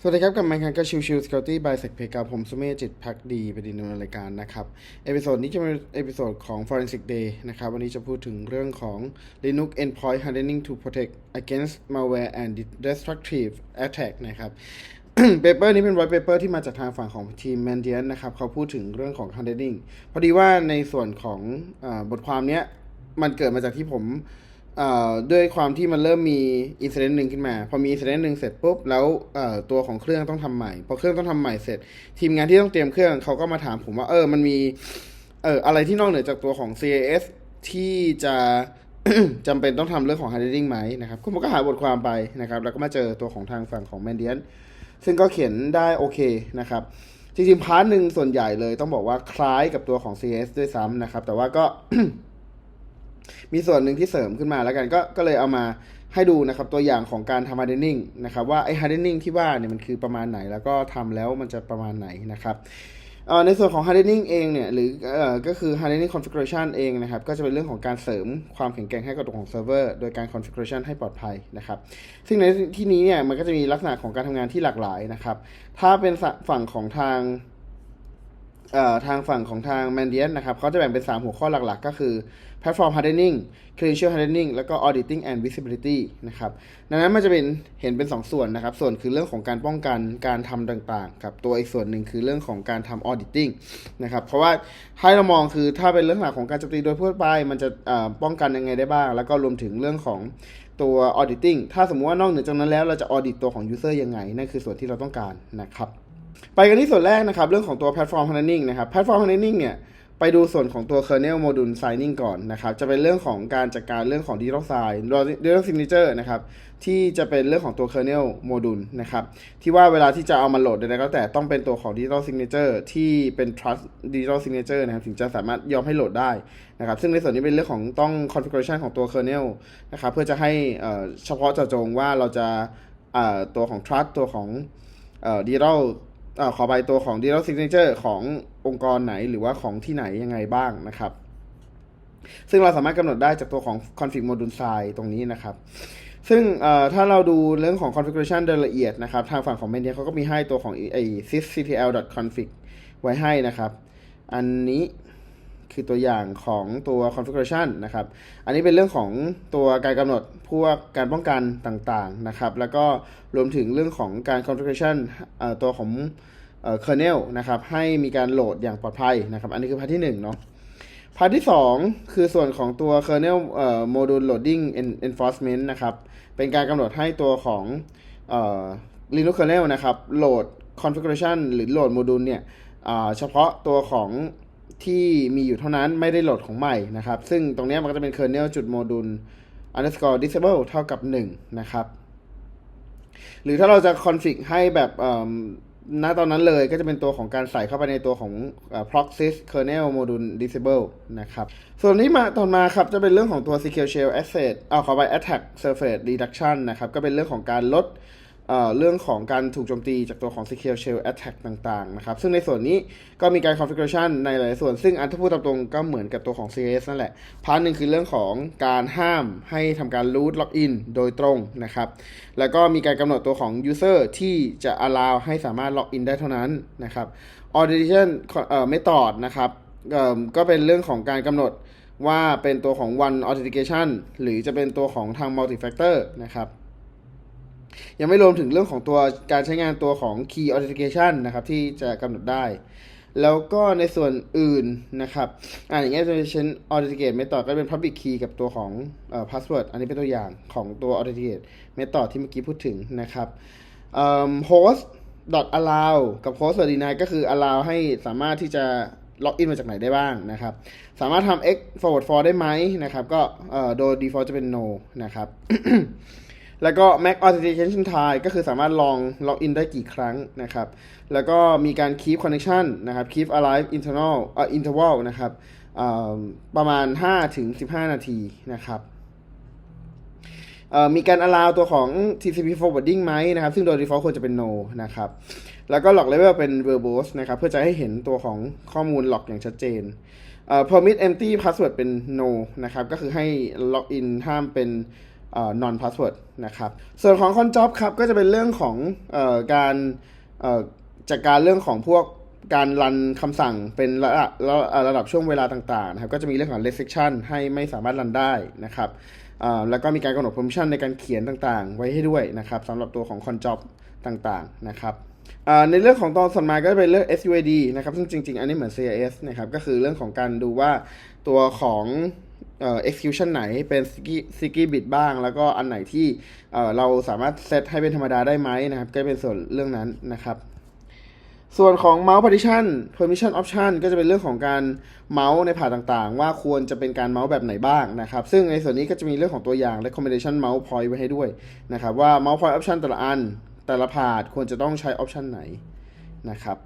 สวัสดีครับ กับมาครับกับชิวชิวสกอตตี้บายเซกเพกาผมสุเมธจิตพักดีไปดีในรายการนะครับ เอพิโซดนี้จะเป็นเอพิโซดของ Forensic Day นะครับ วันนี้จะพูดถึงเรื่องของ Linux Endpoint Hardening to Protect Against Malware and Destructive Attack นะครับเปเปอร์นี้เป็นไวท์เปเปอร์ที่มาจากทางฝั่งของทีม Mandiant นะครับ เขาพูดถึงเรื่องของ hardening พอดีว่าในส่วนของอบทความเนี้ยมันเกิดมาจากที่ผม ด้วยความที่มันเริ่มมีอินซิเดนต์หนึ่งขึ้นมา พอมีอินซิเดนต์หนึ่งเสร็จปุ๊บแล้วตัวของเครื่องต้องทำใหม่ พอเครื่องต้องทำใหม่เสร็จ ทีมงานที่ต้องเตรียมเครื่องเขาก็มาถามผมว่าเออมันมีเอออะไรที่นอกเหนือจากตัวของ CAS ที่จะจำเป็นต้องทำเรื่องของ hardening ไหมนะครับผมก็หาบทความไปนะครับ แล้วก็มาเจอตัวของทางฝั่งของ Mandiant ซึ่งก็เขียนได้โอเคนะครับ จริงๆ พาร์ทหนึ่งส่วนใหญ่เลยต้องบอกว่าคล้ายกับตัวของ CS ด้วยซ้ำนะครับ แต่ว่าก็ มีส่วนหนึ่งที่เสริมขึ้นมาแล้วกันก็ก็เลยเอามาให้ดูนะครับตัวอย่างของการทำ hardening นะครับว่าไอ้ hardening ที่ว่าเนี่ยมันคือประมาณไหนแล้วก็ทำแล้วมันจะประมาณไหนนะครับในส่วนของ hardening เองเนี่ยหรืออก็คือ hardening configuration เองนะครับก็จะเป็นเรื่องของการเสริมความแข็งแกร่งให้กับตัวของเซิร์ฟเวอร์โดยการ configuration ให้ปลอดภัยนะครับซึ่งในที่นี้เนี่ยมันก็จะมีลักษณะของการทำงานที่หลากหลายนะครับถ้าเป็นฝั่งของทาง ทางฝั่งของทาง Mandiant นะครับเขาจะแบ่งเป็น 3 หัวข้อหลักๆ ก็คือ Platform Hardening Credential Hardening แล้วก็ Auditing and Visibility นะครับดังนั้นมันจะเป็นเห็นเป็น 2 ส่วนนะครับ ส่วนคือเรื่องของการป้องกันการทำต่างๆ กับตัวอีกส่วนหนึ่งคือเรื่องของการทำ Auditing นะครับ เพราะว่าให้เรามองคือถ้าเป็นเรื่องหลักของการโจมตีโดยทั่วไป มันจะป้องกันยังไงได้บ้าง แล้วก็รวมถึงเรื่องของตัว Auditing ถ้าสมมติว่านอกเหนือจากนั้นแล้วเราจะ Audit ตัวของ User ยังไง นั่นคือส่วนที่เราต้องการนะครับ ไปกันที่ส่วนแรกนะครับเรื่องของตัว platform hardening นะครับ platform hardening เนี่ยไปดูส่วนของตัว kernel module signing ก่อนนะครับ จะเป็นเรื่องของการจัดการเรื่องของ digital sign digital signature นะครับ ที่จะเป็นเรื่องของตัว kernel module นะครับ ที่ว่าเวลาที่จะเอามาโหลดใดๆก็แต่ต้องเป็นตัวของ digital signature ที่เป็น trust digital signature นะครับ ถึงจะสามารถยอมให้โหลดได้นะครับ ซึ่งในส่วนนี้เป็นเรื่องของต้อง configuration ของตัว kernel นะครับ เพื่อจะให้เฉพาะเจาะจงว่าเราจะตัวของ trust ตัวของ digital อขอไปตัวของ Digital Signature ขององค์กรไหนหรือว่าของที่ไหนยังไงบ้างนะครับ ซึ่งเราสามารถกำหนดได้จากตัวของ config module size ตรงนี้นะครับ ซึ่งถ้าเราดูเรื่องของ configuration โดยละเอียดนะครับ ทางฝั่งของ Media เขาก็มีให้ตัวของไอ sysctl config ไว้ให้นะครับ อันนี้ คือตัวอย่างของตัว configuration นะครับ อันนี้เป็นเรื่องของตัวการกำหนดพวกการป้องกันต่างๆนะครับ แล้วก็รวมถึงเรื่องของการ configuration ตัวของ kernel นะครับ ให้มีการโหลดอย่างปลอดภัยนะครับ อันนี้คือพาร์ทที่1เนาะพาร์ทที่ 2 คือส่วนของตัว kernel module loading enforcement นะครับ เป็นการกำหนดให้ตัวของ Linux kernel นะครับ โหลด configuration หรือโหลดโมดูลเนี่ยเฉพาะตัวของ ที่มีอยู่เท่านั้นไม่ได้โหลดของใหม่นะครับ ซึ่งตรงนี้มันก็จะเป็น kernel จุดโมดูล underscore disable เท่ากับ 1 นะครับ หรือถ้าเราจะ config ให้แบบอ่อณตอนนั้นเลยก็จะเป็นตัวของการใส่เข้าไปในตัวของ proxy kernel module disable นะครับ ส่วนนี้มาต่อมาครับจะเป็นเรื่องของตัว secure shell asset เอาขอไป attack surface reduction นะครับ ก็เป็นเรื่องของการลด เรื่องของการถูกโจมตีจากตัวของ secure shell attack ต่างๆนะครับ ซึ่งในส่วนนี้ก็มีการ configuration ในหลายส่วน ซึ่งอันที่พูดตามตรงก็เหมือนกับตัวของ CAS นั่นแหละ พาร์ทหนึ่งคือเรื่องของการห้ามให้ทำการ root login โดยตรงนะครับ แล้วก็มีการกำหนดตัวของ user ที่จะ allow ให้สามารถ login ได้เท่านั้นนะครับ authentication เอ่อ method นะครับก็เป็นเรื่องของการกำหนดว่าเป็นตัวของ one authentication หรือจะเป็นตัวของทาง multi factor นะครับ ยังไม่รวมถึงเรื่องของตัวการใช้งานตัวของ key authentication นะครับ ที่จะกำหนดได้ แล้วก็ในส่วนอื่นนะครับอ่าอย่างเงี้ยจะเป็น authenticate method ก็เป็น public key กับตัวของเอ่อ password อันนี้เป็นตัวอย่างของตัว authenticate method ที่เมื่อกี้พูดถึงนะครับเอ่อ host allow กับ host deny ก็คือ allow ให้สามารถที่จะล็อกอินมาจากไหนได้บ้างนะครับ สามารถทำ x forward for ได้ไหมนะครับ ก็เอ่อโดย default จะเป็น no นะครับ แล้วก็ Mac Authentication Time ก็คือสามารถลองล็อกอินได้กี่ครั้งนะครับ แล้วก็มีการ keep connection นะครับ keep alive internal เอ่อ interval นะครับประมาณ 5 ถึง 15 นาทีนะครับมีการ allow ตัวของ TCP forwarding ไหมนะครับ ซึ่งโดย default ควรจะเป็น no นะครับ แล้วก็ log level เป็น verbose นะครับ เพื่อจะให้เห็นตัวของข้อมูล log อย่างชัดเจน permit empty password เป็น no นะครับ ก็คือให้ login ห้ามเป็น non password นะครับ ส่วนของ con job ครับก็จะเป็นเรื่องของออการจัดการเรื่องของพวกการรันคำสั่งเป็นระดับระระดับช่วงเวลาต่างๆนะครับก็จะมีเรื่องของ restriction ให้ไม่สามารถรันได้นะครับแล้วก็มีการกำหนด permission ในการเขียนต่างๆ ไว้ให้ด้วยนะครับสำหรับตัวของ con job ต่างๆนะครับในเรื่องของตอนส่วนมาก็จะเป็นเรื่อง SUID นะครับซึ่งจริงๆ อันนี้เหมือน CIS นะครับก็คือเรื่องของการดูว่าตัวของ เอ่อ execution ไหนเป็น sticky sticky bit บ้าง แล้วก็อันไหนที่เอ่อเราสามารถเซตให้เป็นธรรมดาได้ไหมนะครับ ก็เป็นส่วนเรื่องนั้นนะครับ ส่วนของ mouse partition permission option ก็จะเป็นเรื่องของการเมาส์ในผ่าต่างๆ ว่าควรจะเป็นการเมาส์แบบไหนบ้างนะครับ ซึ่งในส่วนนี้ก็จะมีเรื่องของตัวอย่าง recommendation mouse point ไว้ให้ด้วยนะครับว่า mouse point option แต่ละอันแต่ละพาควรจะต้องใช้ option ไหน นะครับ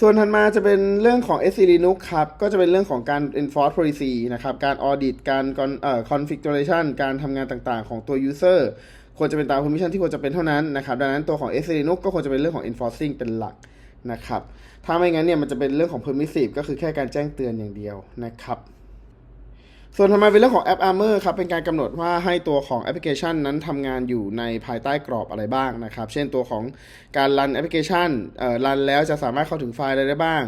ส่วนถัดมาจะเป็นเรื่องของ SC Linux ครับ ก็จะเป็นเรื่องของการ enforce policy นะครับ การ audit การเอ่อ configuration การทำงานต่างๆ ของตัว user ควรจะเป็นตาม permission ที่ควรจะเป็นเท่านั้นนะครับ ดังนั้นตัวของ SC Linux ก็ควรจะเป็นเรื่องของ enforcing เป็นหลักนะครับ ถ้าไม่งั้นเนี่ยมันจะเป็นเรื่องของ permissive ก็คือแค่การแจ้งเตือนอย่างเดียวนะครับ ส่วนทำไมเป็นเรื่องของแอป Armor ครับ เป็นการกำหนดว่าให้ตัวของแอปพลิเคชันนั้นทำงานอยู่ในภายใต้กรอบอะไรบ้างนะครับ เช่นตัวของการรันแอปพลิเคชันเอ่อรันแล้วจะสามารถเข้าถึงไฟล์อะไรได้บ้าง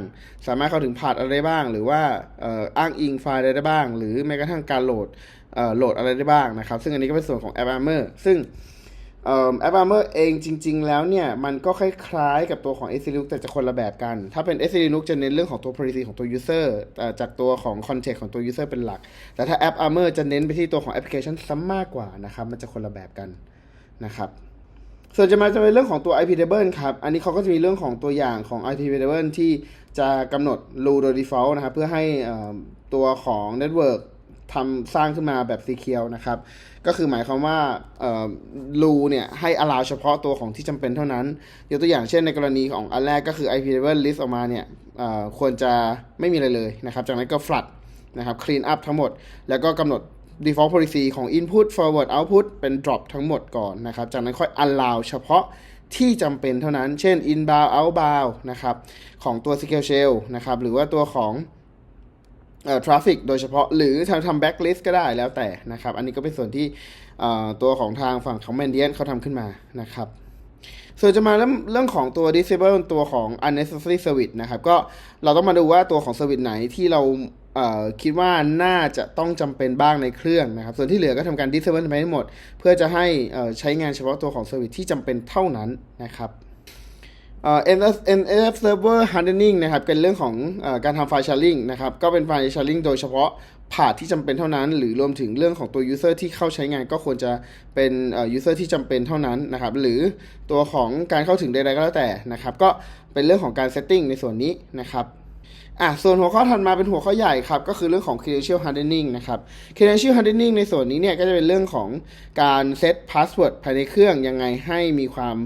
สามารถเข้าถึงพาร์ทอะไรได้บ้าง หรือว่าเอ่ออ้างอิงไฟล์อะไรได้บ้าง หรือแม้กระทั่งการโหลดเอ่อโหลดอะไรได้บ้างนะครับ ซึ่งอันนี้ก็เป็นส่วนของแอป Armor ซึ่ง เอ่อแอป Armor เองจริง ๆ แล้วเนี่ย มันก็คล้ายๆ กับตัวของ s Linux แต่จะคนละแบบกัน ถ้าเป็น s Linux จะเน้นเรื่องของตัว policy ของตัว user เอ่จากตัวของ context ของตัว user เป็นหลัก แต่ถ้าแอป Armor จะเน้นไปที่ตัวของแอปพลิเคชันซะมากกว่านะครับ มันจะคนละแบบกันนะครับส่วนจะมาจะเป็นเรื่องของตัว IP table ครับ อันนี้เขาก็จะมีเรื่องของตัวอย่างของ IP table ที่จะกำหนด rule โดย default นะครับ เพื่อให้ตัวของ network ทำสร้างขึ้นมาแบบ secure นะครับ ก็คือหมายความว่าเอ่อ rule เนี่ยให้ allow เฉพาะตัวของที่จำเป็นเท่านั้น ยกตัวอย่างเช่นในกรณีของอันแรกก็คือ IP table list ออกมาเนี่ยควรจะไม่มีอะไรเลยนะครับ จากนั้นก็ flood นะครับ clean up ทั้งหมด แล้วก็กำหนด default policy ของ input forward output เป็น drop ทั้งหมดก่อนนะครับ จากนั้นค่อย allow เฉพาะที่จำเป็นเท่านั้น เช่น inbound outbound นะครับ ของตัว SQL shell นะครับ หรือว่าตัวของ เอ่อ traffic โดยเฉพาะหรือทำทำ backlist ก็ได้แล้วแต่นะครับ อันนี้ก็เป็นส่วนที่ตัวของทางฝั่งของ Mandiant เขาทำขึ้นมานะครับส่วนจะมาเรื่องเรื่องของตัว disable ตัวของ unnecessary service นะครับก็เราต้องมาดูว่าตัวของ service ไหนที่เราคิดว่าน่าจะต้องจำเป็นบ้างในเครื่องนะครับ ส่วนที่เหลือก็ทำการ disable ไปให้งหมด เพื่อจะให้ใช้งานเฉพาะตัวของ service ที่จำเป็นเท่านั้นนะครับ เอ่อ NF NF server hardening นะครับเป็นเรื่องของอการทำไฟล์ sharing นะครับก็เป็นไฟล์ sharing โดยเฉพาะพาที่จำเป็นเท่านั้น หรือรวมถึงเรื่องของตัว user ที่เข้าใช้งานก็ควรจะเป็นเอ่อ user ที่จำเป็นเท่านั้นนะครับหรือตัวของการเข้าถึงใดๆก็แล้วแต่นะครับก็เป็นเรื่องของการ setting ในส่วนนี้นะครับอะส่วนหัวข้อถัดมาเป็นหัวข้อใหญ่ครับ ก็คือเรื่องของ credential hardening นะครับ credential hardening ในส่วนนี้เนี่ยก็จะเป็นเรื่องของการเซต password ภายในเครื่องยังไงให้มีความ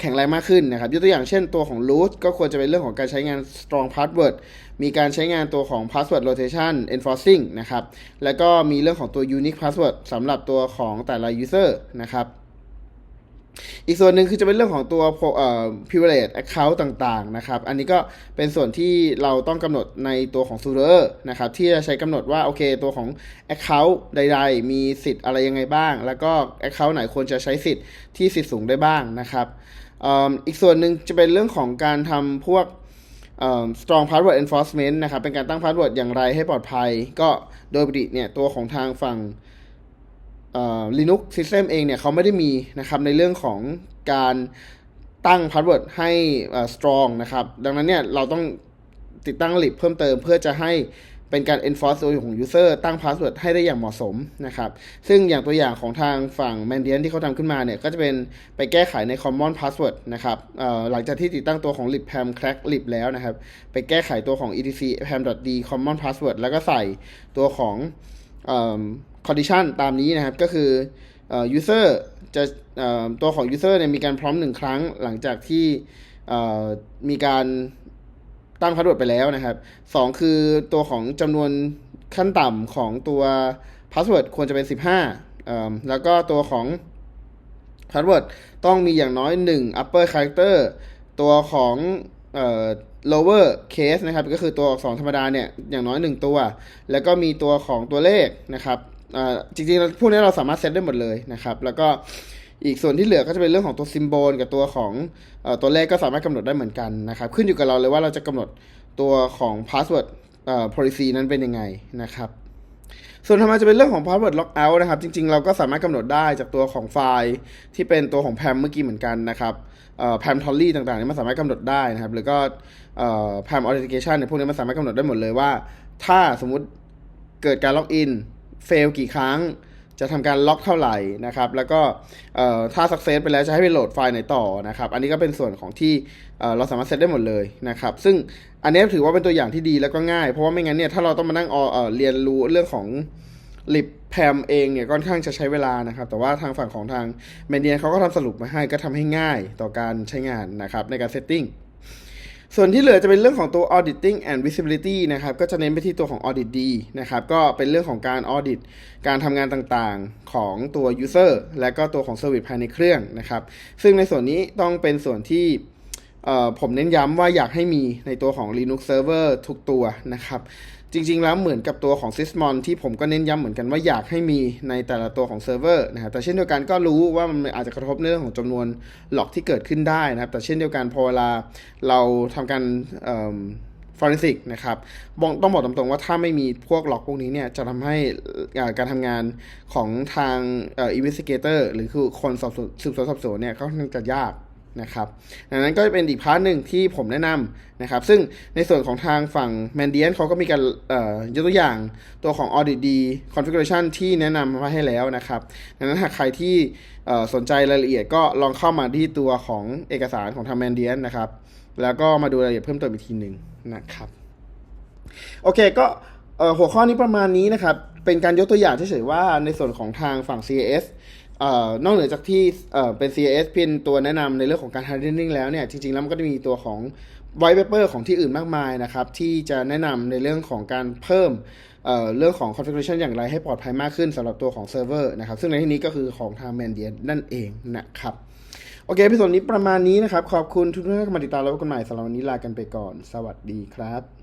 แข็งแรงมากขึ้นนะครับยกตัวอย่างเช่นตัวของ root ก็ควรจะเป็นเรื่องของการใช้งาน strong password มีการใช้งานตัวของ password rotation enforcing นะครับแล้วก็มีเรื่องของตัว unique password สำหรับตัวของแต่ละ user นะครับอีกส่วนหนึ่งคือจะเป็นเรื่องของตัวเอ่อ privilege account ต่างๆนะครับ อันนี้ก็เป็นส่วนที่เราต้องกำหนดในตัวของ server นะครับที่จะใช้กำหนดว่าโอเคตัวของ account ใด ๆ มีสิทธิ์อะไรยังไงบ้าง แล้วก็ account ไหนควรจะใช้สิทธิ์ที่สิทธิ์สูงได้บ้างนะครับ อีกส่วนหนึ่งจะเป็นเรื่องของการทำพวก strong password enforcement นะครับ เป็นการตั้ง password อย่างไรให้ปลอดภัย ก็โดยปกติเนี่ยตัวของทางฝั่ง Linux System เองเนี่ยเขาไม่ได้มีนะครับในเรื่องของการตั้ง password ให้ strong นะครับ ดังนั้นเนี่ยเราต้องติดตั้ง lib เพิ่มเติมเพื่อจะให้ เป็นการ enforce ตัวของ user ตั้ง password ให้ได้อย่างเหมาะสมนะครับ ซึ่งอย่างตัวอย่างของทางฝั่ง Mandiant ที่เขาทำขึ้นมาเนี่ย ก็จะเป็นไปแก้ไขใน common password นะครับหลังจากที่ติดตั้งตัวของ lib pam crack lib แล้วนะครับ ไปแก้ไขตัวของ etc pam.d common password แล้วก็ใส่ตัวของออ condition ตามนี้นะครับ ก็คืออ user จะตัวของ user เนี่ยมีการพร้อมหนึ่งครั้งหลังจากที่มีการ ตั้งพาสเวิร์ดไปแล้วนะครับสองคือตัวของจำนวนขั้นต่ำของตัวพาสเวิร์ดควรจะเป็น 15 แล้วก็ตัวของพาสเวิร์ดต้องมีอย่างน้อย 1 upper character ตัวของเอ่อ lower case นะครับ ก็คือตัวอักษรธรรมดาเนี่ย อย่างน้อย 1 ตัว แล้วก็มีตัวของตัวเลขนะครับอ่าจริงๆ พวกนี้เราสามารถเซตได้หมดเลยนะครับ แล้วก็ อีกส่วนที่เหลือก็จะเป็นเรื่องของตัวซิมโบลกับตัวของอตัวเลขก็สามารถกำหนดได้เหมือนกันนะครับ ขึ้นอยู่กับเราเลยว่าเราจะกำหนดตัวของ password เอ่อ policy นั้นเป็นยังไงนะครับส่วนทำไมจะเป็นเรื่องของ password lockout นะครับ จริง ๆ เราก็สามารถกำหนดได้จากตัวของไฟล์ที่เป็นตัวของ PAM เมื่อกี้เหมือนกันนะครับเอ่อ PAM tolly ต่างๆเนี่ยมันสามารถกำหนดได้นะครับ หรือก็เอ่อ PAM authentication เนี่ยพวกนี้มันสามารถกำหนดได้หมดเลยว่า ถ้าสมมุติเกิดการล็อกอินเฟลกี่ครั้ง จะทำการล็อกเท่าไหร่นะครับ แล้วก็ถ้า success ไปแล้วจะให้ไปโหลดไฟล์ไหนต่อนะครับ อันนี้ก็เป็นส่วนของที่เเราสามารถเซตได้หมดเลยนะครับ ซึ่งอันนี้ถือว่าเป็นตัวอย่างที่ดีแล้วก็ง่าย เพราะว่าไม่งั้นเนี่ยถ้าเราต้องมานั่งเเรียนรู้เรื่องของลิปแพมเองเนี่ยค่อนข้างจะใช้เวลานะครับ แต่ว่าทางฝั่งของทางเมเดียเขาก็ทำสรุปมาให้ก็ทำให้ง่ายต่อการใช้งานนะครับในการเซตติ้ง ส่วนที่เหลือจะเป็นเรื่องของตัว auditing and visibility นะครับ ก็จะเน้นไปที่ตัวของ audit D นะครับ ก็เป็นเรื่องของการ audit การทำงานต่างๆของตัว user และก็ตัวของ service ภายในเครื่องนะครับ ซึ่งในส่วนนี้ต้องเป็นส่วนที่ผมเน้นย้ำว่าอยากให้มีในตัวของ Linux Server ทุกตัวนะครับ จริงๆแล้วเหมือนกับตัวของ Sysmon ที่ผมก็เน้นย้ำเหมือนกันว่าอยากให้มีในแต่ละตัวของเซิร์ฟเวอร์นะครับแต่เช่นเดียวกันก็รู้ว่ามันอาจจะกระทบในเรื่องของจำนวนหลอกที่เกิดขึ้นได้นะครับ แต่เช่นเดียวกันพอเวลาเราทำการเอ่อ forensic นะครับบต้องบอกตรงๆว่าถ้าไม่มีพวกหลอกพวกนี้เนี่ยจะทำให้การทำงานของทางอ่อ investigator หรือคือคนสอบสวนสืบสวนสอบสวนเนี่ยก็ค่อนข้าจะยาก นะครับดังนั้นก็จะเป็นอีกพาร์ทหนึ่งที่ผมแนะนำนะครับ ซึ่งในส่วนของทางฝั่ง m a n d i a n เขาก็มีการเอ่อยกตัวอย่างตัวของ Audit D configuration ที่แนะนำมาให้แล้วนะครับดังนั้นหากใครที่สนใจรายละเอียดก็ลองเข้ามาที่ตัวของเอกสารของทาง m a n d i a n นะครับ แล้วก็มาดูรายละเอียดเพิ่มเติมอีกทีหนึ่งนะครับ โอเคก็หัวข้อนี้ประมาณนี้นะครับ เป็นการยกตัวอย่างเฉยๆว่าในส่วนของทางฝั่ง CAS เอ่อ นอกเหนือจากที่เเป็น CAS เป็นตัวแนะนำในเรื่องของการ hardening แล้วเนี่ย จริง ๆ แล้วมันก็จะมีตัวของ white paper ของที่อื่นมากมายนะครับ ที่จะแนะนำในเรื่องของการเพิ่มเเรื่องของ configuration อย่างไรให้ปลอดภัยมากขึ้นสำหรับตัวของเซิร์ฟเวอร์นะครับ ซึ่งในที่นี้ก็คือของทาง m a n d i a n นั่นเองนะครับ โอเคพิส่วนนี้ประมาณนี้นะครับ ขอบคุณทุกท่านที่มาติดตามแล้วกันใหม่สำหรับวันนี้ลากันไปก่อน สวัสดีครับ